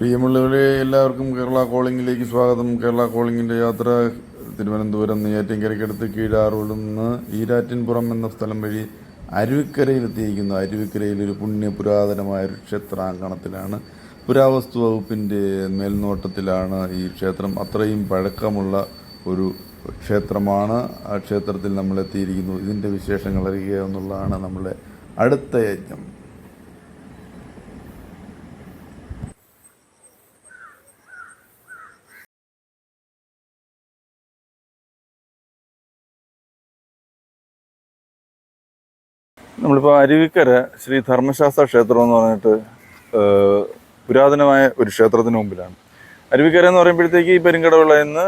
പ്രിയമുള്ളവരെ എല്ലാവർക്കും കേരള കോളിംഗിലേക്ക് സ്വാഗതം. കേരള കോളിംഗിന്റെ യാത്ര തിരുവനന്തപുരം നെയ്യാറ്റിൻകരയ്ക്കടുത്ത് കീഴാറൂരിൽ നിന്ന് ഈരാറ്റിൻപുറം എന്ന സ്ഥലം വഴി അരുവിക്കരയിലെത്തിയിരിക്കുന്നു. അരുവിക്കരയിൽ ഒരു പുണ്യ പുരാതനമായ ഒരു ക്ഷേത്രാങ്കണത്തിലാണ്. പുരാവസ്തു വകുപ്പിന്റെ മേൽനോട്ടത്തിലാണ് ഈ ക്ഷേത്രം. അത്രയും പഴക്കമുള്ള ഒരു ക്ഷേത്രമാണ്. ആ ക്ഷേത്രത്തിൽ നമ്മൾ എത്തിയിരിക്കുന്നു. ഇതിന്റെ വിശേഷങ്ങൾ അറിയുക എന്നുള്ളതാണ് നമ്മുടെ അടുത്ത യജ്ഞം. നമ്മളിപ്പോൾ അരുവിക്കര ശ്രീ ധർമ്മശാസ്ത്ര ക്ഷേത്രം എന്ന് പറഞ്ഞിട്ട് പുരാതനമായ ഒരു ക്ഷേത്രത്തിന് മുമ്പിലാണ്. അരുവിക്കര എന്ന് പറയുമ്പോഴത്തേക്ക് ഈ പെരുങ്കടവിളയിൽ നിന്ന്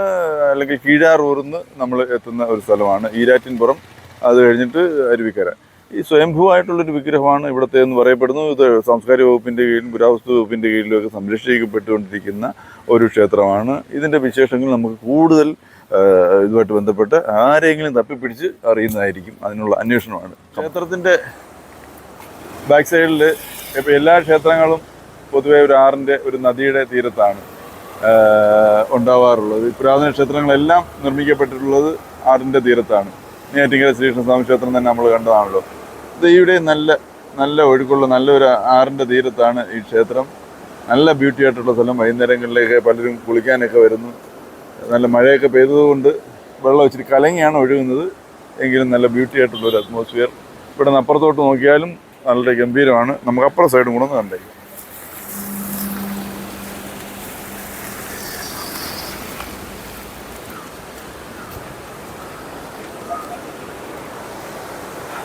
അല്ലെങ്കിൽ കീഴാറൂർന്ന് നമ്മൾ എത്തുന്ന ഒരു സ്ഥലമാണ്. ഈരാറ്റിൻപുറം. അത് കഴിഞ്ഞിട്ട് അരുവിക്കര. ഈ സ്വയംഭൂവായിട്ടുള്ളൊരു വിഗ്രഹമാണ് ഇവിടുത്തെ എന്ന് പറയപ്പെടുന്നു. ഇത് സാംസ്കാരിക വകുപ്പിന്റെ കീഴിലും പുരാവസ്തു വകുപ്പിന്റെ കീഴിലും ഒക്കെ സംരക്ഷിക്കപ്പെട്ടുകൊണ്ടിരിക്കുന്ന ഒരു ക്ഷേത്രമാണ്. ഇതിന്റെ വിശേഷങ്ങൾ നമുക്ക് കൂടുതൽ ഇതുമായിട്ട് ബന്ധപ്പെട്ട് ആരെങ്കിലും തപ്പിപ്പിടിച്ച് അറിയുന്നതായിരിക്കും. അതിനുള്ള അന്വേഷണമാണ്. ക്ഷേത്രത്തിന്റെ ബാക്ക് സൈഡിൽ ഇപ്പോൾ എല്ലാ ക്ഷേത്രങ്ങളും പൊതുവെ ഒരു ആറിന്റെ ഒരു നദിയുടെ തീരത്താണ് ഉണ്ടാവാറുള്ളത്. പുരാതന ക്ഷേത്രങ്ങളെല്ലാം നിർമ്മിക്കപ്പെട്ടിട്ടുള്ളത് ആറിന്റെ തീരത്താണ്. നെയ്യാറ്റിങ്കര ശ്രീകൃഷ്ണസ്വാമി ക്ഷേത്രം തന്നെ നമ്മൾ കണ്ടതാണല്ലോ. ഇവിടെ നല്ല നല്ല ഒഴുക്കുള്ള നല്ലൊരു ആറിന്റെ തീരത്താണ് ഈ ക്ഷേത്രം. നല്ല ബ്യൂട്ടി ആയിട്ടുള്ള സ്ഥലം. വൈകുന്നേരങ്ങളിലേക്ക് പലരും കുളിക്കാനൊക്കെ വരുന്നു. നല്ല മഴയൊക്കെ പെയ്തതുകൊണ്ട് വെള്ളം ഇച്ചിരി കലങ്ങിയാണ് ഒഴുകുന്നത്. എങ്കിലും നല്ല ബ്യൂട്ടി ആയിട്ടുള്ള ഒരു അറ്റ്മോസ്ഫിയർ ഇവിടെ നിന്ന് അപ്പുറത്തോട്ട് നോക്കിയാലും നല്ല ഗംഭീരമാണ്. നമുക്ക് അപ്പുറം സൈഡും കൂടെ ഒന്ന് കണ്ടേക്കും.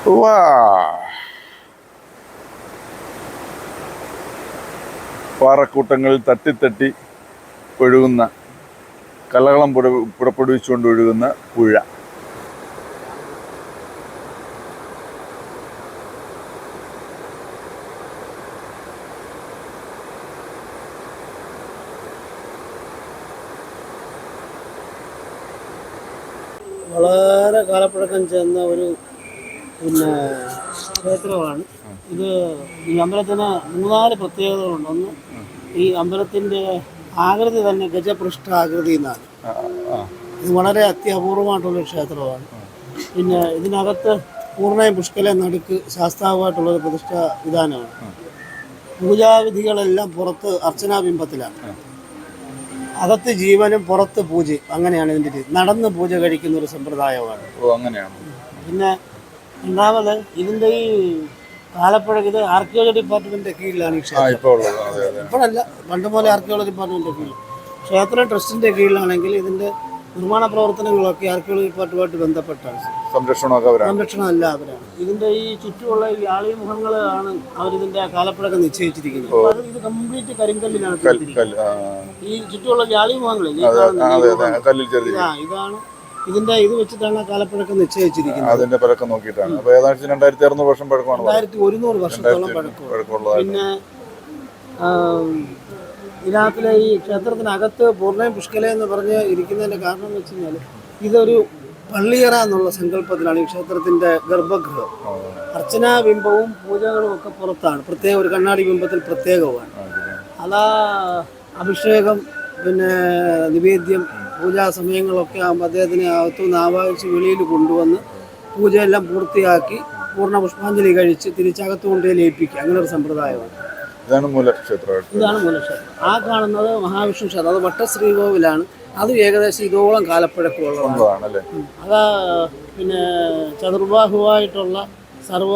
വാ പാറക്കൂട്ടങ്ങളിൽ തട്ടിത്തട്ടി ഒഴുകുന്ന കലകളം പുറ പുറപ്പെടുവിച്ചുകൊണ്ട് ഒഴുകുന്ന പുഴ. വളരെ കാലപ്പഴക്കം ചെന്ന ഒരു പിന്നെ ക്ഷേത്രമാണ് ഇത് ഈ അമ്പലത്തിന് മൂന്നാൽ പ്രത്യേകതകളുണ്ട് ഒന്ന് ഈ അമ്പലത്തിന്റെ ആകൃതി തന്നെ ഗജപൃഷ്ഠ ആകൃതി എന്നാണ്. ഇത് വളരെ അത്യപൂർവമായിട്ടുള്ള ക്ഷേത്രമാണ്. പിന്നെ ഇതിനകത്ത് പൂർണയും പുഷ്കല നടുക്ക് ശാസ്താവുമായിട്ടുള്ളൊരു പ്രതിഷ്ഠ വിധാനമാണ്. പൂജാവിധികളെല്ലാം പുറത്ത് അർച്ചനാ അർച്ചനാബിംബത്തിലാണ് അകത്ത് ജീവനും പുറത്ത് പൂജയും അങ്ങനെയാണ് ഇതിന്റെ രീതി. നടന്ന് പൂജ കഴിക്കുന്ന ഒരു സമ്പ്രദായമാണ്. ഓ അങ്ങനെയാണ്. പിന്നെ രണ്ടാമത് ഇതിന്റെ ഈ ആലപ്പുഴ ഇത് ആർക്കിയോളജി ഡിപ്പാർട്ട്മെന്റിന്റെ കീഴിലാണ് ഈ ക്ഷേത്രം. ഇപ്പോഴല്ല പണ്ട് പോലെ ആർക്കിയോളജി ഡിപ്പാർട്ട്മെന്റ് കീഴിൽ. ക്ഷേത്ര ട്രസ്റ്റിന്റെ കീഴിലാണെങ്കിൽ ഇതിന്റെ നിർമ്മാണ പ്രവർത്തനങ്ങളൊക്കെ ആർക്കിയോളജി ഡിപ്പാർട്ട്മെന്റ് ബന്ധപ്പെട്ടാണ്. സംരക്ഷണം അല്ല അവരാണ് ഇതിന്റെ ഈ ചുറ്റുമുള്ള ഈ ആളി മുഖങ്ങളാണ് അവരിതിന്റെ കാലപ്പഴക്കം നിശ്ചയിച്ചിരിക്കുന്നത്. അത് ഇത് കംപ്ലീറ്റ് കരിങ്കല്ലിലാണ് ഈ ചുറ്റുമുള്ള ഈ അതെ മുഖങ്ങൾ. ഇതാണ് ഇതിന്റെ ഇത് വെച്ചിട്ടാണ് കാലപ്പഴക്കം നിശ്ചയിച്ചിരിക്കുന്നത്. അതിന്റെ പഴക്കം നോക്കിയിട്ടാണ്. അപ്പൊ ഏതാണ്ട് രണ്ടായിരത്തി അറുന്നൂറ് വർഷം പഴക്കമാണ്. രണ്ടായിരത്തി ഒരുന്നൂറ് വർഷത്തോളം പഴക്കം പിന്നെ ഇതിനകത്തിലെ ഈ ക്ഷേത്രത്തിനകത്ത് പൂർണയും പുഷ്കല എന്ന് പറഞ്ഞ് ഇരിക്കുന്നതിന്റെ കാരണം എന്ന് വെച്ച് കഴിഞ്ഞാൽ ഇതൊരു പള്ളിയറ എന്നുള്ള സങ്കല്പത്തിലാണ് ഈ ക്ഷേത്രത്തിന്റെ ഗർഭഗൃഹം. അർച്ചനാ ബിംബവും പൂജകളും ഒക്കെ പുറത്താണ്. പ്രത്യേക ഒരു കണ്ണാടി ബിംബത്തിൽ പ്രത്യേകമാണ്. അതാ അഭിഷേകം പിന്നെ നിവേദ്യം പൂജാ സമയങ്ങളൊക്കെ ആകുമ്പോൾ അദ്ദേഹത്തിനെ അകത്തുനിന്ന് ആവാഹിച്ച് വെളിയിൽ കൊണ്ടുവന്ന് പൂജയെല്ലാം പൂർത്തിയാക്കി പൂർണ പുഷ്പാഞ്ജലി കഴിച്ച് തിരിച്ചകത്ത് കൊണ്ടേ ലയിപ്പിക്കുക. അങ്ങനെ ഒരു സമ്പ്രദായമാണ്. ഇതാണ് മൂലക്ഷേത്രം. ആ കാണുന്നത് മഹാവിഷ്ണു ക്ഷേത്രം. അത് വട്ടശ്രീകോവിലാണ്. അത് ഏകദേശം ഇതോളം കാലപ്പഴക്കമുള്ളതാണ് അതാ പിന്നെ ചതുർബാഹുവായിട്ടുള്ള സർവ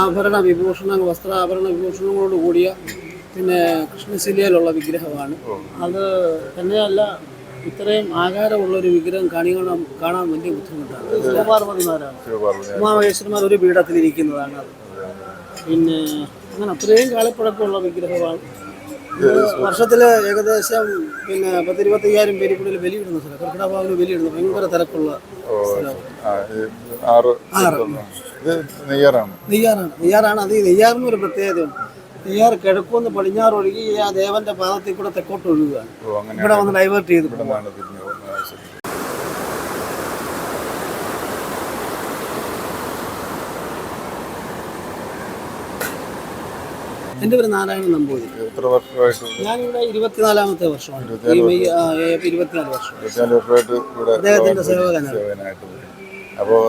ആഭരണ വിഭൂഷണ വസ്ത്രാഭരണ വിഭൂഷണങ്ങളോട് കൂടിയ പിന്നെ കൃഷ്ണശിലയിലുള്ള വിഗ്രഹമാണ്. അത് തന്നെയല്ല ഇത്രയും ആകാരമുള്ള ഒരു വിഗ്രഹം കാണിക്കണം കാണാൻ വലിയ ബുദ്ധിമുട്ടാണ്. ശിവപാർവതിമാരാണ്. ഉമാമഹേശ്വരന്മാർ ഒരു പീഠത്തിലിരിക്കുന്നതാണ് അത് പിന്നെ അങ്ങനെ അത്രയും കാലപ്പഴക്കമുള്ള വിഗ്രഹമാണ്. വർഷത്തിൽ ഏകദേശം പിന്നെ പത്തിരുപത്തയ്യായിരം പേര് കൂടുതൽ ബലിയിടുന്ന സ്ഥലം. കർക്കിടഭാവിന് ബലിയിടുന്ന ഭയങ്കര തിരക്കുള്ള നെയ്യാറാണ്. നെയ്യാറാണ്. നെയ്യാറാണ്. അത് ഈ നെയ്യാറിന് ഒരു പ്രത്യേകതയുണ്ട്. നെയ്യാർ കിഴക്കുന്ന് പടിഞ്ഞാറ് ഒഴുകി ആ ദേവന്റെ പാദത്തിൽ കൂടെ തെക്കോട്ട് ഒഴുകുകയാണ്. ഇവിടെ വന്ന് ഡൈവേർട്ട് ചെയ്ത്. എന്റെ പേര് നാരായണൻ നമ്പൂതിരി. ഞാനിവിടെ ഇരുപത്തിനാലാമത്തെ വർഷമാണ്. ഇരുപത്തിനാല് വർഷം. അദ്ദേഹത്തിന്റെ സേവകനാണ്. അപ്പോൾ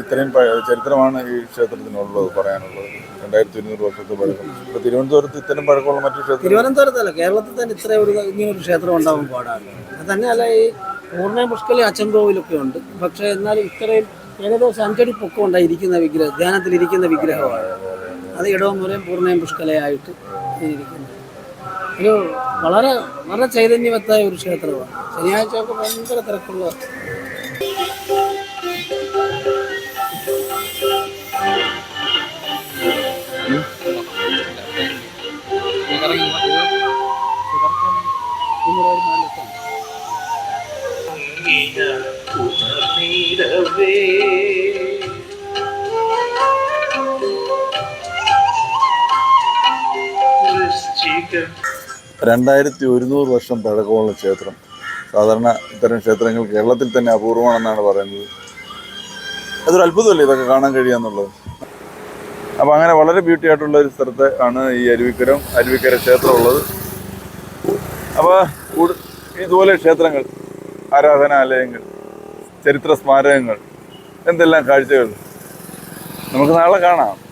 ഇത്രയും ചരിത്രമാണ് ഈ ക്ഷേത്രത്തിനുള്ളത് പറയാനുള്ളത്. രണ്ടായിരത്തി ഇരുന്നൂറ് വർഷത്തെ പഴക്കം. ഇപ്പോൾ തിരുവനന്തപുരത്ത് ഇത്തരം പഴക്കമുള്ള മറ്റു ക്ഷേത്രം തിരുവനന്തപുരത്തല്ല കേരളത്തിൽ തന്നെ ഇത്ര ഒരു ഇങ്ങനെ ഒരു ക്ഷേത്രം ഉണ്ടാവും പാടാണ്. അത് തന്നെയല്ല ഈ പൂർണ പുഷ്കലി അച്ചൻകോവിലൊക്കെ ഉണ്ട്. പക്ഷേ എന്നാൽ ഇത്രയും ഏകദേശം അഞ്ചടി പൊക്കം ഉണ്ടായിരിക്കുന്ന വിഗ്രഹം ധ്യാനത്തിലിരിക്കുന്ന വിഗ്രഹമാണ്. അത് ഇടവും മുറയും പൂർണയും പുഷ്കലയായിട്ട് ഇരിക്കുന്നത്. ഒരു വളരെ വളരെ ചൈതന്യവത്തായ ഒരു ക്ഷേത്രമാണ്. ശനിയാഴ്ച ഒക്കെ ഭയങ്കര തിരക്കുള്ള രണ്ടായിരത്തി ഒരുന്നൂറ് വർഷം പഴക്കമുള്ള ക്ഷേത്രം. സാധാരണ ഇത്തരം ക്ഷേത്രങ്ങൾ കേരളത്തിൽ തന്നെ അപൂർവമാണെന്നാണ് പറയുന്നത്. അതൊരു അത്ഭുതമല്ലേ ഇതൊക്കെ കാണാൻ കഴിയാന്നുള്ളത് അപ്പോൾ അങ്ങനെ വളരെ ബ്യൂട്ടി ആയിട്ടുള്ള ഒരു സ്ഥലത്ത് ആണ് ഈ അരുവിക്കരം അരുവിക്കര ക്ഷേത്രം ഉള്ളത്. അപ്പോൾ ഇതുപോലെ ക്ഷേത്രങ്ങൾ ആരാധനാലയങ്ങൾ ചരിത്ര സ്മാരകങ്ങൾ എന്തെല്ലാം കാഴ്ചകൾ? നമുക്ക് നാളെ കാണാം.